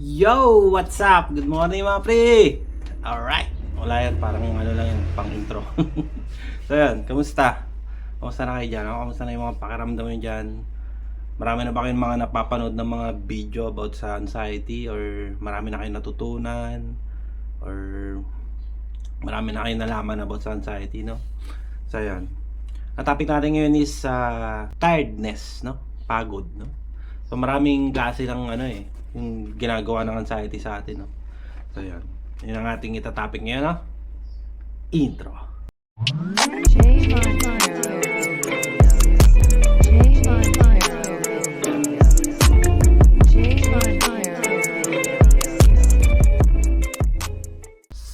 Yo! What's up? Good morning mga pre! Alright! Wala yan, parang ano lang yan, pang intro. so yan, kamusta? Kamusta na kayo dyan? Ako, kamusta na yung mga pakiramdam nyo dyan? Marami na ba kayong mga napapanood ng mga video about sa anxiety? Or marami na kayong natutunan? Or marami na kayong nalaman about sa anxiety, no? So yan. Ang topic natin ngayon is uh, tiredness, no? Pagod, no? So maraming klase ng ano eh, yung ginagawa ng anxiety sa atin, no? So yan. Yun ang ating itatopic ngayon, no? Intro.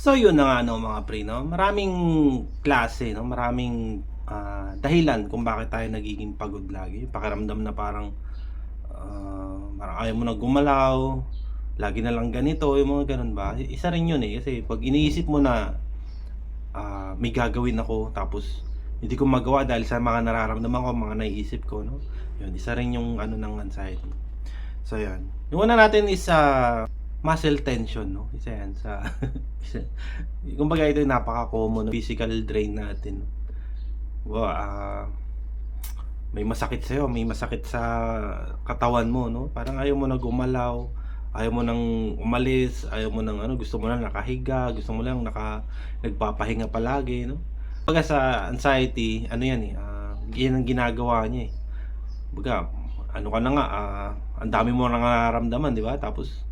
So yun na nga no mga pre no. Maraming klase no, maraming ah, dahilan kung bakit tayo nagiging pagod lagi. Pakiramdam na parang ah, parang ayaw mo na gumalaw, lagi na lang ganito, yung mga ganun ba. Isa rin yun eh kasi pag iniisip mo na ah, may gagawin ako tapos hindi ko magawa dahil sa mga nararamdaman ko, mga naiisip ko no. Yun, isa rin yung ano ng anxiety. So yan. Yung una natin is sa muscle tension, no? Isa yan sa... kumbaga ito yung napaka-common no? physical drain natin. Wow, ah, may masakit sa'yo, may masakit sa katawan mo, no? Parang ayaw mo na gumalaw, ayaw mo nang umalis, ayaw mo nang ano, gusto mo lang nakahiga, gusto mo lang naka, nagpapahinga palagi, no? Pagka sa anxiety, ano yan eh, ah, yan ang ginagawa niya eh. Baga, ano ka na nga, ah, ang dami mo nang nararamdaman, di ba? Tapos,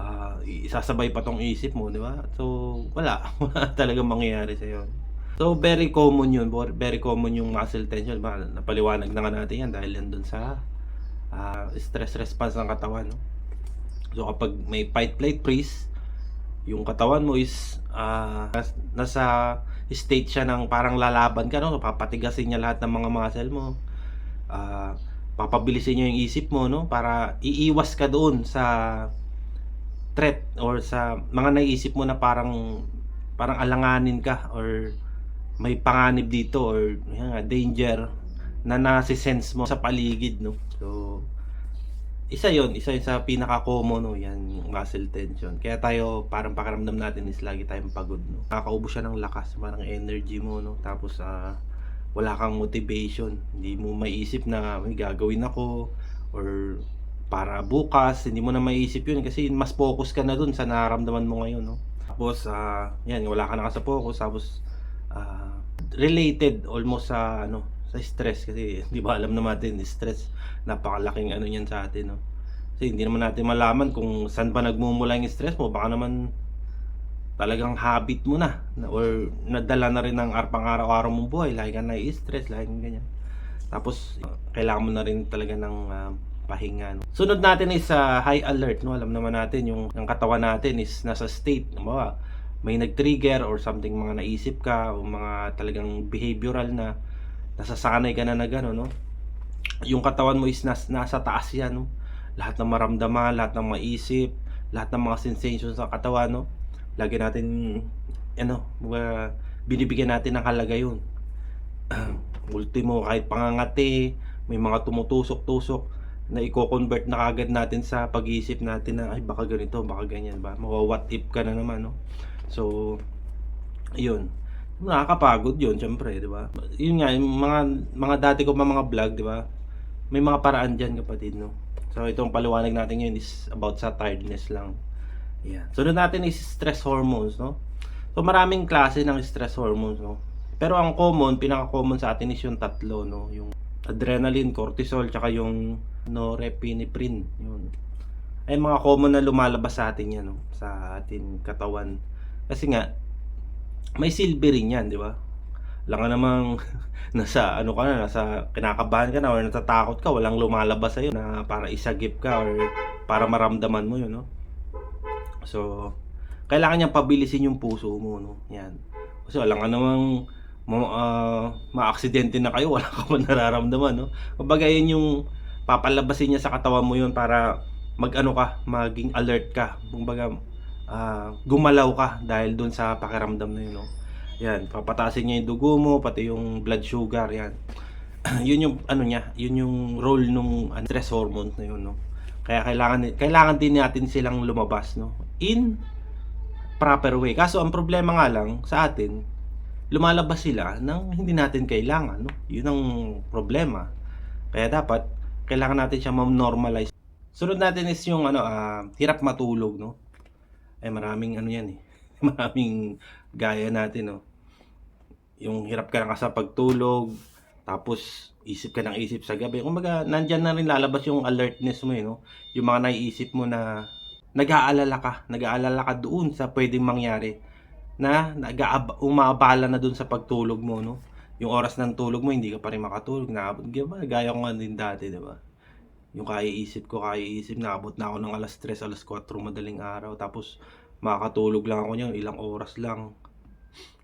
ah, isasabay pa tong isip mo, di ba? So, wala. Wala talagang mangyayari sa So, very common yun. Very common yung muscle tension. Ba? Napaliwanag na nga natin yan dahil yan dun sa ah, stress response ng katawan. No? So, kapag may fight, flight, freeze, yung katawan mo is nas- nasa state siya ng parang lalaban ka, no? Papatigasin niya lahat ng mga muscle mo. Ah, papabilisin niya yung isip mo, no? Para iiwas ka doon sa threat or sa mga naisip mo na parang parang alanganin ka or may panganib dito or yan danger na nasi-sense mo sa paligid no? So isa yon isa yun sa pinaka-common no? Yan yung muscle tension. Kaya tayo parang pakiramdam natin is lagi tayong pagod no? Nakakaubos siya ng lakas parang energy mo no? Tapos ah, wala kang motivation. Hindi mo maiisip na may gagawin ako or para bukas, hindi mo na maiisip yun kasi mas focus ka na dun sa nararamdaman mo ngayon, no? Tapos, ah, yan, wala ka na sa focus, tapos, ah, related almost sa, ano, sa stress kasi, di ba, alam naman natin, stress, napakalaking ano yan sa atin, no? Kasi hindi naman natin malaman kung saan pa nagmumula yung stress mo, baka naman talagang habit mo na, or nadala na rin ng ar- pang-araw-araw mong buhay, lagi ka na-stress, lagi ganyan. Tapos, uh, kailangan mo na rin talaga ng ah, pahinga. No? Sunod natin is sa high alert. No? Alam naman natin yung, yung katawan natin is nasa state. Diba? May nag-trigger or something mga naisip ka o mga talagang behavioral na nasasanay ka na na gano'n. No? Yung katawan mo is nas, nasa taas yan. No? Lahat ng maramdaman, lahat ng maisip, lahat ng mga sensations sa katawan. No? Lagi natin, ano, mga, binibigyan natin ng halaga yun ultimo kahit pangangati, may mga tumutusok-tusok na i-convert na kagad natin sa pag-iisip natin na ay baka ganito, baka ganyan ba. Mawa what if ka na naman, no? So, yun. Nakakapagod yun, syempre, di ba? Yun nga, yung mga, mga dati ko pa mga vlog, di ba? May mga paraan dyan, kapatid, no? So, itong paliwanag natin ngayon is about sa tiredness lang. Yeah. Sunod natin is stress hormones, no? So, maraming klase ng stress hormones, no? Pero ang common, pinaka-common sa atin is yung tatlo, no? Yung adrenaline, cortisol, tsaka yung norepinephrine. Yun. Ay mga common na lumalabas sa atin yan, no? Sa ating katawan. Kasi nga, may silbi rin yan, di ba? Alam ka namang nasa ano ka na, nasa kinakabahan ka na or natatakot ka, walang lumalabas sa'yo na para isagip ka or para maramdaman mo yun, no? So, kailangan niyang pabilisin yung puso mo, no? Yan. Kasi alam ka namang ma ah, maaksidente na kayo, wala ka man nararamdaman, no? Kumbaga yun yung papalabasin niya sa katawan mo yun para mag-ano ka, maging alert ka. Kumbaga ah, gumalaw ka dahil doon sa pakiramdam na yun, no? Yan, papatasin niya yung dugo mo, pati yung blood sugar, yan. yun yung ano niya, yun yung role nung ano, stress hormones na yun, no? Kaya kailangan kailangan din natin silang lumabas, no? In proper way. Kaso ang problema nga lang sa atin, lumalabas sila nang hindi natin kailangan, no? 'Yun ang problema. Kaya dapat kailangan natin siya ma-normalize. Sunod natin is yung ano, ah, hirap matulog, no? Ay maraming ano 'yan eh. maraming gaya natin, no? Yung hirap ka na sa pagtulog, tapos isip ka ng isip sa gabi. Kumbaga, nandyan na rin lalabas yung alertness mo, eh, no? Yung mga naiisip mo na nag-aalala ka, nag-aalala ka doon sa pwedeng mangyari na nag umabala na doon sa pagtulog mo, no? Yung oras ng tulog mo, hindi ka pa rin makatulog. Naabot? Gaya ko nga din dati, diba? Yung kaiisip ko, kaiisip, naabot na ako ng alas 3, alas 4 madaling araw. Tapos, makakatulog lang ako niyan, ilang oras lang.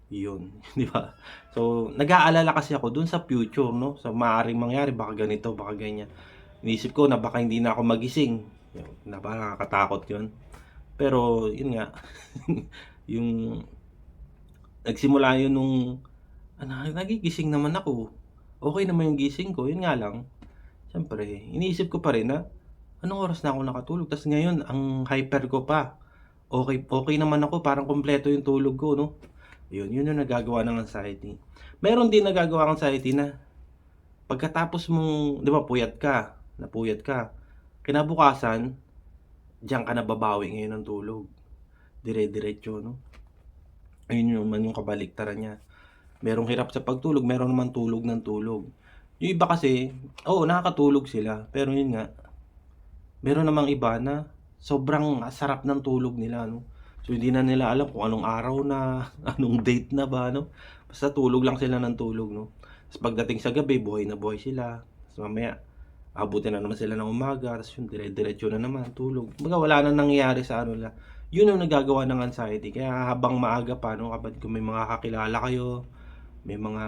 Yun, di ba? So, nag-aalala kasi ako dun sa future, no? Sa maaaring mangyari, baka ganito, baka ganyan. Inisip ko na baka hindi na ako magising. Na ba nakakatakot yun? Pero, yun nga, yung nagsimula yun nung ano, nagigising naman ako. Okay naman yung gising ko, yun nga lang. Siyempre, iniisip ko pa rin na anong oras na ako nakatulog. Tapos ngayon, ang hyper ko pa. Okay, okay naman ako, parang kompleto yung tulog ko, no? Yun, yun yung nagagawa ng anxiety. Meron din nagagawa ng anxiety na pagkatapos mong, di ba, puyat ka, napuyat ka, kinabukasan, diyan ka nababawi ngayon ng tulog. Dire-diretso, no? Ayun yung man yung kabaliktaran niya. Merong hirap sa pagtulog, meron naman tulog ng tulog. Yung iba kasi, oo, nakakatulog sila, pero yun nga, meron namang iba na sobrang sarap ng tulog nila, no? So, hindi na nila alam kung anong araw na, anong date na ba, no? Basta tulog lang sila ng tulog, no? Tapos pagdating sa gabi, buhay na buhay sila. Tapos mamaya, abutin na naman sila ng umaga, tapos yun, dire-diretso na naman, tulog. Baga, wala na nangyayari sa ano la. Yun ang nagagawa ng anxiety. Kaya habang maaga pa, no, kapag may mga kakilala kayo, may mga,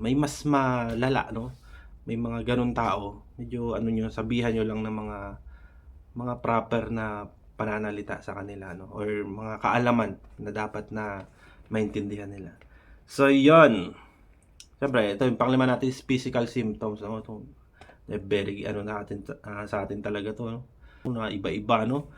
may mas malala, no? May mga ganun tao, medyo ano nyo, sabihan nyo lang ng mga, mga proper na pananalita sa kanila, no? Or mga kaalaman na dapat na maintindihan nila. So, yon Siyempre, ito yung panglima natin is physical symptoms. No? Ito, eh, very, ano natin, ah, sa atin talaga to. No? Mga iba-iba, no?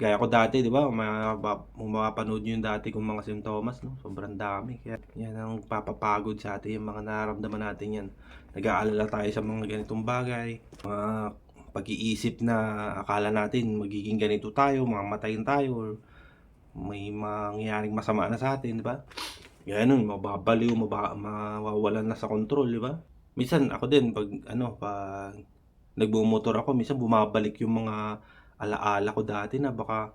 Gaya ko dati, di ba? Kung mapapanood nyo yung dati kong mga simptomas, no? Sobrang dami. Kaya yan ang papapagod sa atin, yung mga nararamdaman natin yan. Nag-aalala tayo sa mga ganitong bagay. Mga pag-iisip na akala natin magiging ganito tayo, mamatayin tayo, or may mangyayaring masama na sa atin, di ba? Ganun, mababaliw, maba, mawawalan na sa control, di ba? Minsan ako din pag ano, pag nagmumotor ako, minsan bumabalik yung mga alaala ko dati na baka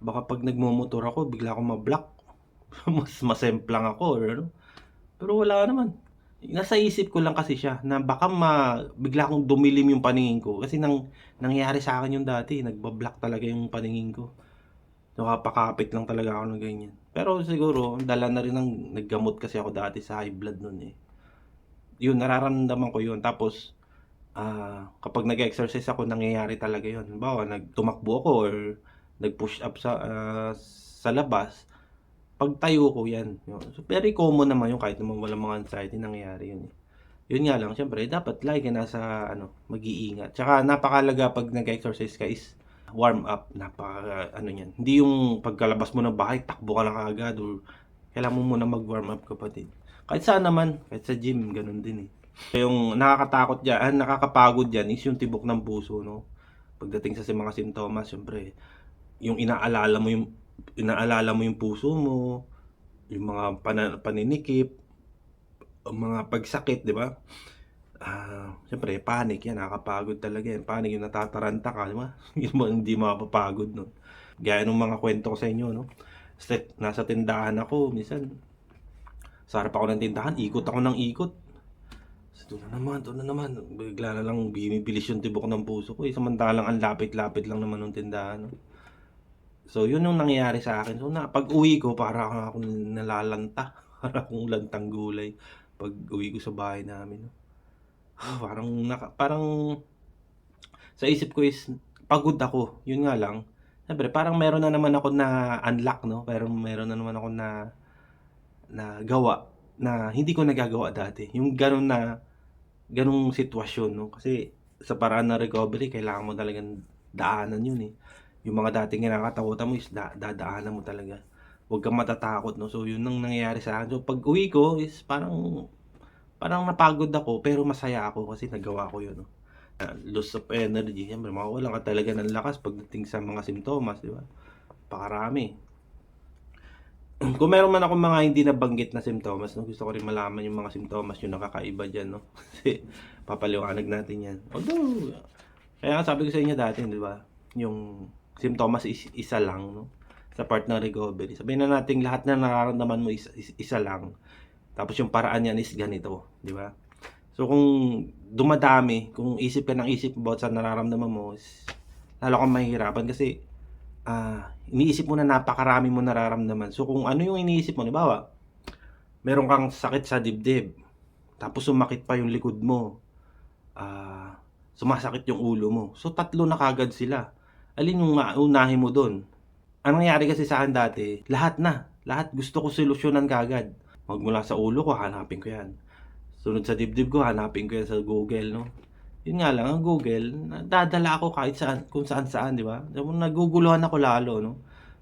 baka pag nagmumotor ako, bigla akong ma-block. Mas masemplang ako or ano. Pero wala naman. Nasa isip ko lang kasi siya na baka ma, bigla akong dumilim yung paningin ko. Kasi nang nangyari sa akin yung dati, nagbablock talaga yung paningin ko. Nakapakapit lang talaga ako ng ganyan. Pero siguro, dala na rin ng naggamot kasi ako dati sa high blood nun eh. Yun, nararamdaman ko yun. Tapos, ah kapag nag-exercise ako, nangyayari talaga yun. Halimbawa, nagtumakbo ako or nag-push up sa, ah, sa labas, pag tayo ko yan. So, very common naman yun kahit naman walang mga anxiety, nangyayari yun eh. Yun nga lang, syempre, dapat lagi nasa, ano, mag-iingat. Tsaka, napakalaga pag nag-exercise ka is, warm up, napaka ano yan. Hindi yung pagkalabas mo ng bahay, takbo ka lang agad or kailangan mo muna mag-warm up kapatid. Kahit saan naman, kahit sa gym, ganun din eh. Yung nakakatakot dyan, ah, nakakapagod dyan is yung tibok ng puso, no? Pagdating sa mga simptomas, syempre, yung inaalala mo yung inaalala mo yung puso mo, yung mga pana- paninikip, mga pagsakit, di ba? Ah, siyempre, panic yan, nakakapagod talaga yan. Panic yung natataranta ka, di ba? Yun hindi mapapagod nun. Gaya ng mga kwento ko sa inyo, no? Set, nasa tindahan ako, minsan, sa harap ako ng tindahan, ikot ako ng ikot. Ito na naman, ito na naman. Bigla na lang binibilis yung tibok ng puso ko. Eh. Samantalang ang lapit-lapit lang naman ng tindahan. No? So, yun yung nangyayari sa akin. So, na, pag uwi ko, para ako nalalanta. Para akong lantang gulay. Pag uwi ko sa bahay namin. No? Parang naka, parang sa isip ko is pagod ako. Yun nga lang. Siyempre, parang meron na naman ako na unlock, no? Pero meron na naman ako na na gawa na hindi ko nagagawa dati. Yung ganun na ganung sitwasyon, no? Kasi sa paraan ng recovery, kailangan mo talagang daanan yun eh. Yung mga dating kinakatakutan mo is da- dadaanan mo talaga. Huwag kang matatakot, no? So, yun ang nangyayari sa akin. So, pag uwi ko is parang, parang napagod ako, pero masaya ako kasi nagawa ko yun, no? Na loss of energy. Siyempre, mawawalan ka talaga ng lakas pagdating sa mga simptomas, di ba? Pakarami. Kung meron man ako mga hindi nabanggit na simptomas, no, gusto ko rin malaman yung mga simptomas yung nakakaiba dyan, no? Kasi papaliwanag natin yan. Although, kaya nga sabi ko sa inyo dati, di ba? Yung simptomas is isa lang, no? Sa part ng recovery. Sabihin na natin lahat na nararamdaman mo is, is- isa lang. Tapos yung paraan niyan is ganito, di ba? So kung dumadami, kung isip ka ng isip about sa nararamdaman mo, is, lalo kang mahihirapan kasi ah iniisip mo na napakarami mo nararamdaman. So kung ano yung iniisip mo, halimbawa, meron kang sakit sa dibdib, tapos sumakit pa yung likod mo, ah sumasakit yung ulo mo. So tatlo na kagad sila. Alin yung maunahin mo doon? Ang nangyari kasi sa akin dati, lahat na. Lahat gusto ko solusyonan kagad. Magmula sa ulo ko, hanapin ko yan. Sunod sa dibdib ko, hanapin ko yan sa Google, no? Yun nga lang, ang Google, dadala ako kahit saan, kung saan saan, di ba? Naguguluhan ako lalo, no?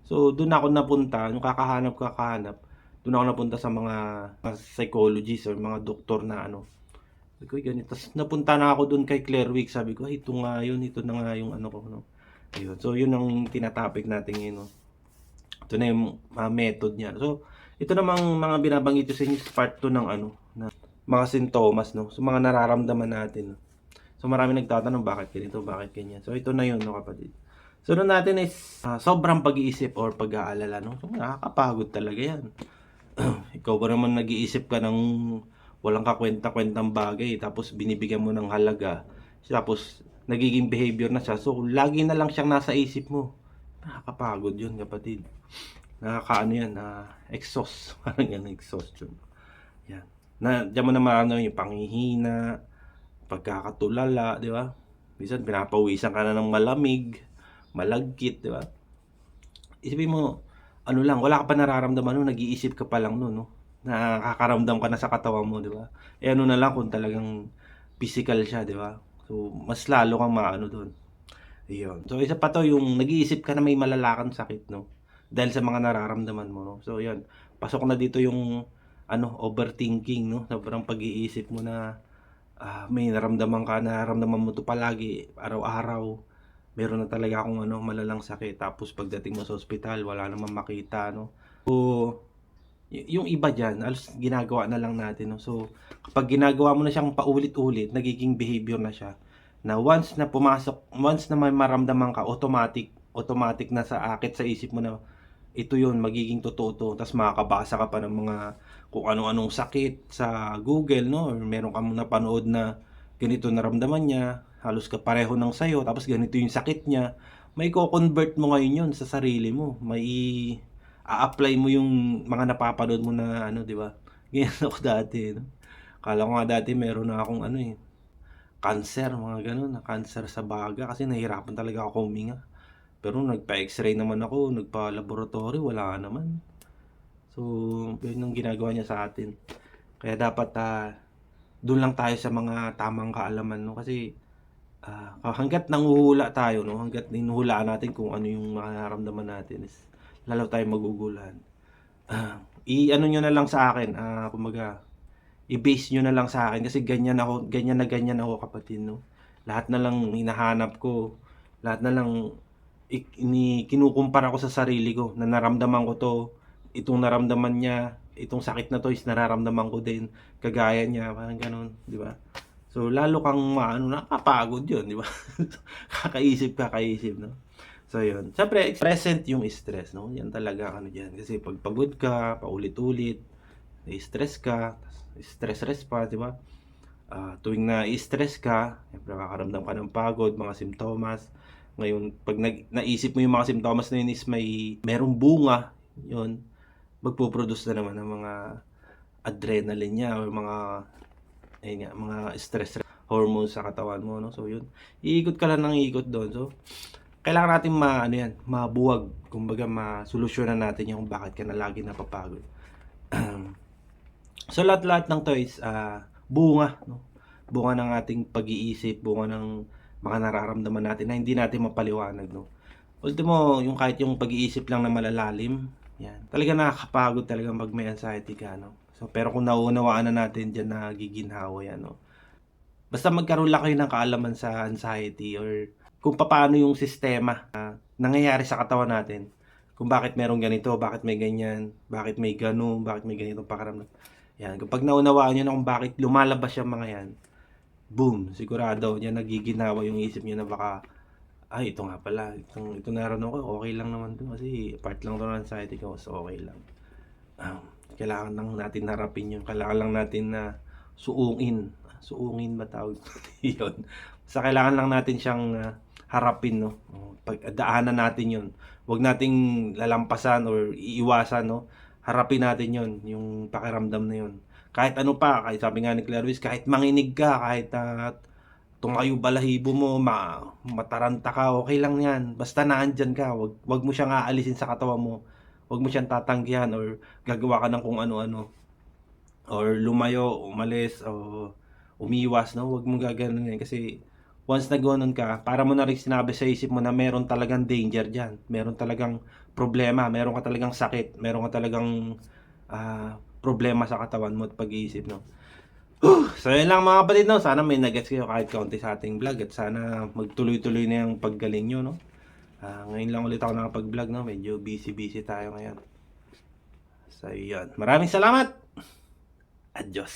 So, doon ako napunta, yung kakahanap, kakahanap, doon ako napunta sa mga, mga psychologists or mga doktor na ano. Sabi ko, ganito. Tapos napunta na ako doon kay Claire Wick. Sabi ko, "Ay, ito nga yun, ito na nga yung ano ko, no? Ayun. So, yun ang tinatopic natin ngayon, no? Ito na yung mga method niya. So, ito namang mga binabanggit ko sa inyo part 2 ng ano, na mga sintomas, no? So, mga nararamdaman natin, no? So, marami nagtatanong bakit ganito, bakit ganyan. So, ito na yun, no, kapatid. Sunod natin is ah, sobrang pag-iisip or pag-aalala, no? So, nakakapagod talaga yan. Ikaw ba naman nag-iisip ka ng walang kakwenta-kwentang bagay, tapos binibigyan mo ng halaga, tapos nagiging behavior na siya. So, lagi na lang siyang nasa isip mo. Nakakapagod yun, kapatid. Nakakaano yan, ah, exhaust. Parang yan, exhaustion. Yan. Na, diyan mo na maramdaman yung panghihina, pagkakatulala, di ba? Minsan, pinapawisan ka na ng malamig, malagkit, di ba? Isipin mo, ano lang, wala ka pa nararamdaman no, nag-iisip ka pa lang no, no? Nakakaramdam ka na sa katawan mo, di ba? Eh ano na lang kung talagang physical siya, di ba? So, mas lalo kang maano doon. Ayun. So, isa pa to, yung nag-iisip ka na may malalakang sakit, no? Dahil sa mga nararamdaman mo, no? So, yun. Pasok na dito yung, ano, overthinking, no? Sobrang pag-iisip mo na, ah, may naramdaman ka, nararamdaman mo to palagi, araw-araw. Meron na talaga akong, ano, malalang sakit. Tapos, pagdating mo sa ospital, wala namang makita, no? So, yung iba dyan, alos ginagawa na lang natin, no? So, kapag ginagawa mo na siyang paulit-ulit, nagiging behavior na siya na once na pumasok, once na may maramdaman ka, automatic, automatic na sa akit sa isip mo na ito yun, magiging totoo to. Tapos makakabasa ka pa ng mga kung ano-anong sakit sa Google, no? Or meron kang napanood na ganito naramdaman niya, halos ka pareho ng sayo, tapos ganito yung sakit niya. May ko-convert mo ngayon yun sa sarili mo. May a-apply mo yung mga napapanood mo na ano, di ba? Ganyan ako dati, no? Kala ko nga dati meron na akong ano eh, cancer, mga ganun, cancer sa baga kasi nahirapan talaga ako huminga. Pero nagpa-x-ray naman ako, nagpa-laboratory, wala naman. So, yun ang ginagawa niya sa atin. Kaya dapat ah doon lang tayo sa mga tamang kaalaman, no? Kasi ah, hanggat nanguhula tayo, no? Hanggat hinuhulaan natin kung ano yung nararamdaman natin is lalo tayo maguguluhan. Ah, i-ano nyo na lang sa akin, ah, kumbaga, i-base nyo na lang sa akin kasi ganyan ako, ganyan na ganyan ako kapatid, no? Lahat na lang hinahanap ko, lahat na lang ini kinukumpara ko sa sarili ko na naramdaman ko to, itong naramdaman niya, itong sakit na to is nararamdaman ko din, kagaya niya, parang ganun, di ba? So, lalo kang maano, nakapagod yun, di ba? kakaisip, kakaisip, no? So, yun. Siyempre, present yung stress, no? Yan talaga, ano dyan. Kasi pag pagod ka, paulit-ulit, na-stress ka, stress response, di ba? Ah, tuwing na-stress ka, siyempre makakaramdam ka ng pagod, mga simptomas. Ngayon, pag nag, naisip mo yung mga simptomas na yun is may merong bunga, yun, magpo-produce na naman ng mga adrenaline niya or mga ayun nga, mga stress hormones sa katawan mo, no? So, yun. Iikot ka lang ng iikot doon. So, kailangan natin ma, ano yan, mabuwag. Kumbaga, masolusyonan natin yung bakit ka na lagi napapagod. so, lahat-lahat ng to is ah, bunga, no? bunga ng ating pag-iisip, bunga ng mga nararamdaman natin na hindi natin mapaliwanag, no? Ultimo, yung kahit yung pag-iisip lang na malalalim, yan. Talaga nakakapagod talaga pag may anxiety ka, no? So, pero kung nauunawaan na natin dyan na giginhawa yan, no? Basta magkaroon lang kayo ng kaalaman sa anxiety or kung paano yung sistema na nangyayari sa katawan natin. Kung bakit merong ganito, bakit may ganyan, bakit may ganun, bakit may ganitong pakaramdam. Yan, kapag naunawaan nyo na kung bakit lumalabas yung mga yan, boom, sigurado, yan nagiginawa yung isip nyo na baka, ay, ito nga pala, itong, ito naroon ko, okay lang naman to kasi part lang to ng anxiety ko, so okay lang. Um, kailangan lang natin harapin yun, kailangan lang natin na suungin, suungin ba tawag yun? Sa kailangan lang natin siyang ah, harapin, no? Pagdaanan natin yun. Huwag nating lalampasan or iiwasan, no? Harapin natin yun, yung pakiramdam na yun. Kahit ano pa, kahit sabi nga ni Clarice, kahit manginig ka, kahit uh, tumayo balahibo mo, ma mataranta ka, okay lang yan. Basta naandyan ka, wag, wag mo siyang aalisin sa katawan mo. Wag mo siyang tatanggihan or gagawa ka ng kung ano-ano. Or lumayo, umalis, o umiwas, no? Wag mo gaganon yan kasi once na gano'n ka, para mo na rin sinabi sa isip mo na meron talagang danger dyan. Meron talagang problema, meron ka talagang sakit, meron ka talagang ah, problema sa katawan mo at pag-iisip, no? So yun lang mga kapatid, no? Sana may nagets kayo kahit kaunti sa ating vlog at sana magtuloy-tuloy na yung paggaling nyo, no? Ah, ngayon lang ulit ako nakapag-vlog, no? Medyo busy-busy tayo ngayon. So yun. Maraming salamat! Adios!